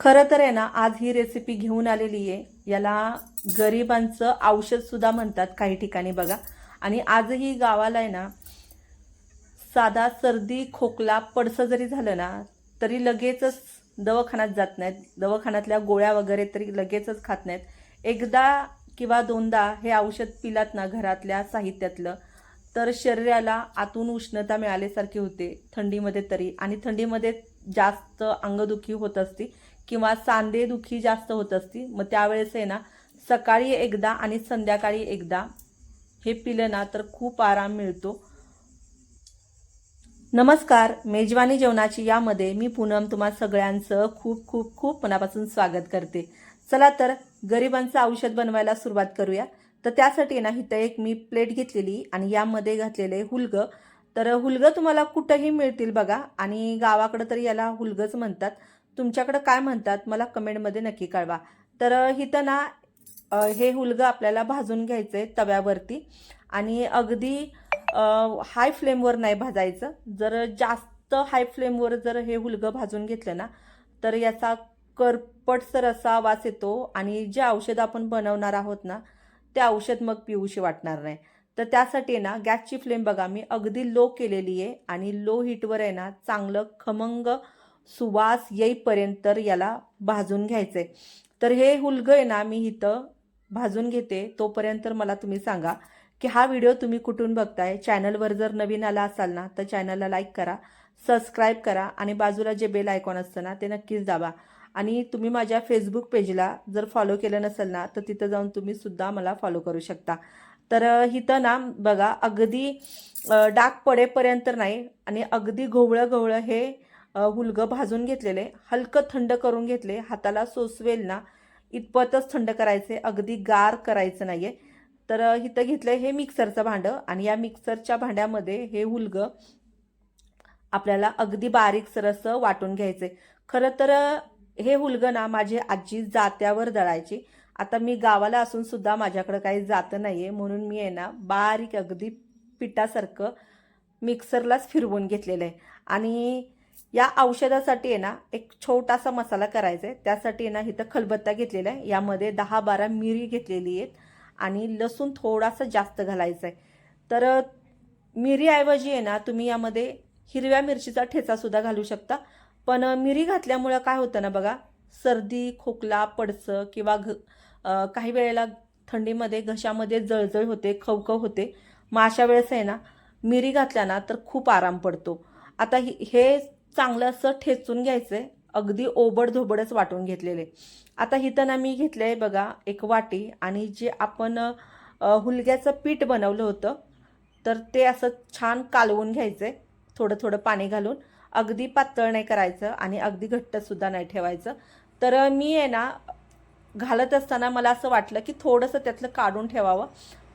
खरं तर आहे ना आज ही रेसिपी घेऊन आलेली आहे. याला गरिबांचं औषधसुद्धा म्हणतात काही ठिकाणी बघा. आणि आजही गावाला आहे ना साधा सर्दी खोकला पडसं जरी झालं ना तरी लगेचच दवाखान्यात जात नाहीत. दवाखान्यातल्या गोळ्या वगैरे तरी लगेचच खात नाहीत. एकदा किंवा दोनदा हे औषध पिलात ना घरातल्या साहित्यातलं तर शरीराला आतून उष्णता मिळाल्यासारखी होते थंडीमध्ये तरी. आणि थंडीमध्ये जास्त अंगदुखी होत असती. किंवा सांधेदुखी जास्त होत असती मग त्यावेळेस आहे ना सकाळी एकदा आणि संध्याकाळी एकदा हे पिलं ना तर खूप आराम मिळतो. नमस्कार मेजवानी जेवणाची यामध्ये मी पूनम तुम्हा सगळ्यांचं खूप खूप खूप मनापासून स्वागत करते. चला तर गरिबांचं औषध बनवायला सुरुवात करूया. तर त्यासाठी ना इथं एक मी प्लेट घेतलेली आणि यामध्ये घातलेले हुलगं. तर हुलगं तुम्हाला कुठंही मिळतील बघा आणि गावाकडं तरी याला हुलगंच म्हणतात. तुमच्याकडं काय म्हणतात मला कमेंटमध्ये नक्की कळवा. तर इथं ना हे हुलगं आपल्याला भाजून घ्यायचं आहे तव्यावरती आणि अगदी हाय फ्लेमवर नाही भाजायचं. जर जास्त हाय फ्लेमवर जर हे हुलगं भाजून घेतलं ना तर याचा करपटसर असा आवाज येतो आणि जे औषध आपण बनवणार आहोत ना ते औषध मग पिऊशी वाटणार नाही. तर त्यासाठी ना गॅसची फ्लेम बघा मी अगदी लो केलेली आहे आणि लो हीटवर आहे ना चांगलं खमंग सुवास येईपर्यंत तर याला भाजून घ्यायचं आहे तर हे हुलगं आहे ना मी इथं भाजून घेते. तोपर्यंत मला तुम्ही सांगा की हा व्हिडिओ तुम्ही कुठून बघताय? चॅनलवर जर नवीन आला असाल ना तर चॅनलला लाईक करा सबस्क्राईब करा आणि बाजूला जे बेल आयकॉन असतं ना ते नक्कीच दाबा. आणि तुम्ही माझ्या फेसबुक पेजला जर फॉलो केलं नसेल ना तर तिथं जाऊन तुम्ही सुद्धा मला फॉलो करू शकता. तर हिथं इथं ना बघा अगदी डाक डाग पडेपर्यंत नाही आणि अगदी घोवळं घोवळं हे हुलगं भाजून घेतलेले हलकं थंड करून घेतले हाताला सोसवेल ना इतपतच थंड करायचे अगदी गार करायचं नाही आहे तर इथं घेतलं हे मिक्सरचं भांडं आणि या मिक्सरच्या भांड्यामध्ये हे हुलगं आपल्याला अगदी बारीक सरसं वाटून घ्यायचे. खरं तर हे हुलगं ना माझी आजी जात्यावर दळायची. आता मी गावाला असून सुद्धा माझ्याकडं काही जातं नाही आहे म्हणून मी आहे ना बारीक अगदी पिठासारखं मिक्सरलाच फिरवून घेतलेलं आहे आणि या औषधासाठी आहे ना एक छोटासा मसाला करायचा आहे त्यासाठी आहे ना इथं खलबत्ता घेतलेला आहे. यामध्ये दहा बारा मिरी घेतलेली आहेत आणि लसूण थोडासा जास्त घालायचा आहे तर मिरीऐवजी आहे ना तुम्ही यामध्ये हिरव्या मिरचीचा ठेचासुद्धा घालू शकता. पण मिरी घातल्यामुळं काय होतं ना बघा सर्दी खोकला पडसं किंवा घ काही वेळेला थंडीमध्ये घशामध्ये जळजळ होते खवखव होते. मग अशा वेळेस आहे ना मिरी घातल्या ना तर खूप आराम पडतो. आता हे चांगलं असं ठेचून घ्यायचं आहे अगदी ओबड धोबडच वाटून घेतलेले. आता हिथं ना मी घेतलं आहे बघा एक वाटी आणि जे आपण हुलग्याचं पीठ बनवलं होतं तर ते असं छान कालवून घ्यायचं आहे थोडं थोडं पाणी घालून. अगदी पातळ नाही करायचं आणि अगदी घट्टसुद्धा नाही ठेवायचं. तर मी आहे ना घालत असताना मला असं वाटलं की थोडंसं त्यातलं काढून ठेवावं.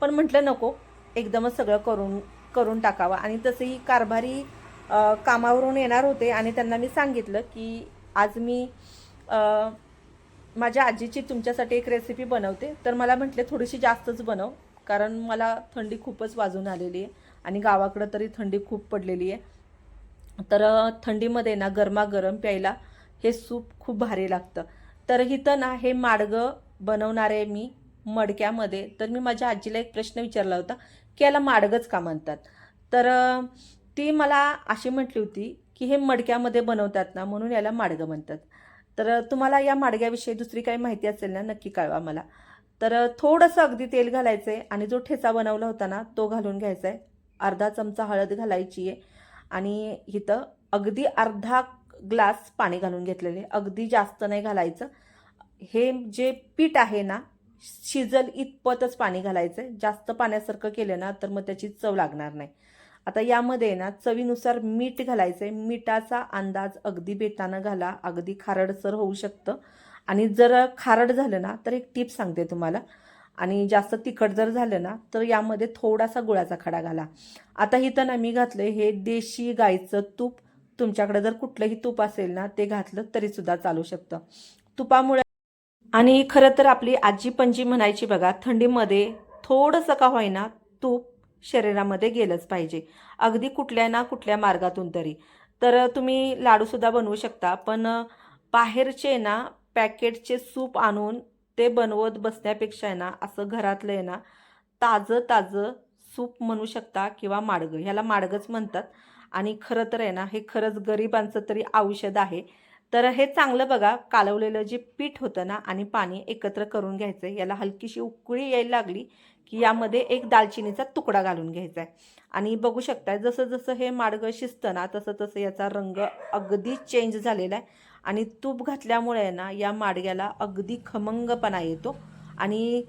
पण म्हटलं नको एकदमच सगळं करून करून टाकावं. आणि तसंही कारभारी कामावरून येणार होते आणि त्यांना मी सांगितलं की आज मी माझ्या आजीची तुमच्यासाठी एक रेसिपी बनवते. तर मला म्हटले थोडीशी जास्तच बनव कारण मला थंडी खूपच वाजून आलेली आहे आणि गावाकडं तरी थंडी खूप पडलेली आहे. तर थंडीमध्ये ना गरमागरम प्यायला हे सूप खूप भारी लागतं. तर इथं ना हे माडगं बनवणारे मी मडक्यामध्ये तर मी माझ्या आजीला एक प्रश्न विचारला होता की याला माडगंच का म्हणतात? तर ती मला अशी म्हटली होती की हे मडक्यामध्ये बनवतात ना म्हणून याला माडगं म्हणतात. तर तुम्हाला या माडग्याविषयी दुसरी काही माहिती असेल ना नक्की कळवा मला. तर थोडंसं अगदी तेल घालायचं आहे आणि जो ठेचा बनवला होता ना तो घालून घ्यायचा आहे अर्धा चमचा हळद घालायची आहे आणि इथं अगदी अर्धा ग्लास पाणी घालून घेतलेले अगदी जास्त नाही घालायचं. हे जे पीठ आहे ना शिजल इतपतच पाणी घालायचं आहे जास्त पाण्यासारखं केलं ना तर मग त्याची चव लागणार नाही. आता यामध्ये ना चवीनुसार मीठ घालायचं आहे मिठाचा अंदाज अगदी बेतानं घाला. अगदी खारडसर होऊ शकतं. आणि जर खारड झालं ना तर एक टीप सांगते तुम्हाला. आणि जास्त तिखट जर झालं ना तर यामध्ये थोडासा गुळाचा खडा घाला. आता इथं ना मी घातलं हे देशी गाईचं तूप. तुमच्याकडे जर कुठलंही तूप असेल ना ते घातलं तरी सुद्धा चालू शकतं. तुपामुळे आणि खरं तर आपली आजी पणजी म्हणायची बघा थंडीमध्ये थोडंसं का होईना तूप शरीरामध्ये गेलंच पाहिजे. अगदी कुठल्या ना कुठल्या मार्गातून तरी. तर तुम्ही लाडूसुद्धा बनवू शकता पण बाहेरचे ना पॅकेटचे सूप आणून ते बनवत बसण्यापेक्षा आहे ना असं घरातलं आहे ना ताजं ताजं सूप म्हणू शकता किंवा माडगं. ह्याला माडगंच म्हणतात. आणि खरं तर आहे ना हे खरंच गरिबांचं तरी औषध आहे. तर हे चांगलं बघा कालवलेलं जे पीठ होतं ना आणि पाणी एकत्र करून घ्यायचं आहे याला हलकीशी उकळी यायला लागली की यामध्ये एक दालचिनीचा तुकडा घालून घ्यायचा आहे आणि बघू शकताय जसं जसं हे माडगं शिजतं ना तसं तसं याचा रंग अगदी चेंज झालेला आहे आणि तूप घातल्यामुळे ना या माडग्याला अगदी खमंगपणा येतो. आणि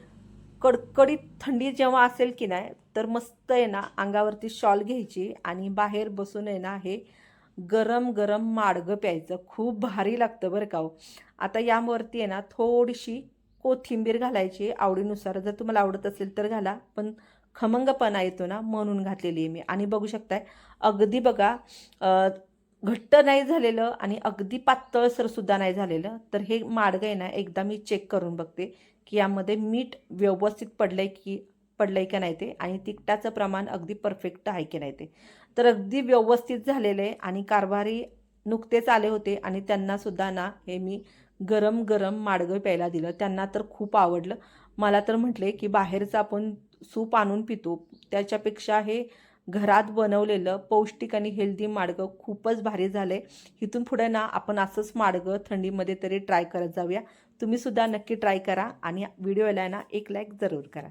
कडकडीत थंडी जेव्हा असेल की नाही तर मस्त आहे ना अंगावरती शॉल घ्यायची आणि बाहेर बसून आहे ना हे गरम गरम माडगं प्यायचं. खूप भारी लागतं बरं का हो. आता यावरती आहे ना थोडीशी कोथिंबीर घालायची आवडीनुसार. जर तुम्हाला आवडत असेल तर घाला पण खमंगपणा येतो ना म्हणून घातलेली आहे मी. आणि बघू शकताय अगदी बघा घट्ट नाही झालेलं आणि अगदी पातळसरसुद्धा नाही झालेलं. तर हे माडगं आहे ना एकदा मी चेक करून बघते की यामध्ये मीठ व्यवस्थित पडलं आहे की पडलं आहे का नाही ते. आणि तिखटाचं प्रमाण अगदी परफेक्ट आहे की नाही ते. तर अगदी व्यवस्थित झालेलं आहे आणि कारभारी नुकतेच आले होते आणि त्यांनासुद्धा ना हे मी गरम गरम माडगं प्यायला दिलं. त्यांना तर खूप आवडलं. मला तर म्हटले की बाहेरचं आपण सूप आणून पितो. त्याच्यापेक्षा हे घरात बनवलेलं पौष्टिक आणि हेल्दी माडगं खूपच भारी झालं आहे इथून पुढे ना आपण असंच माडगं थंडीमध्ये तरी ट्राय करत जाऊया. तुम्हीसुद्धा नक्की ट्राय करा आणि व्हिडिओला ना एक लाईक जरूर करा.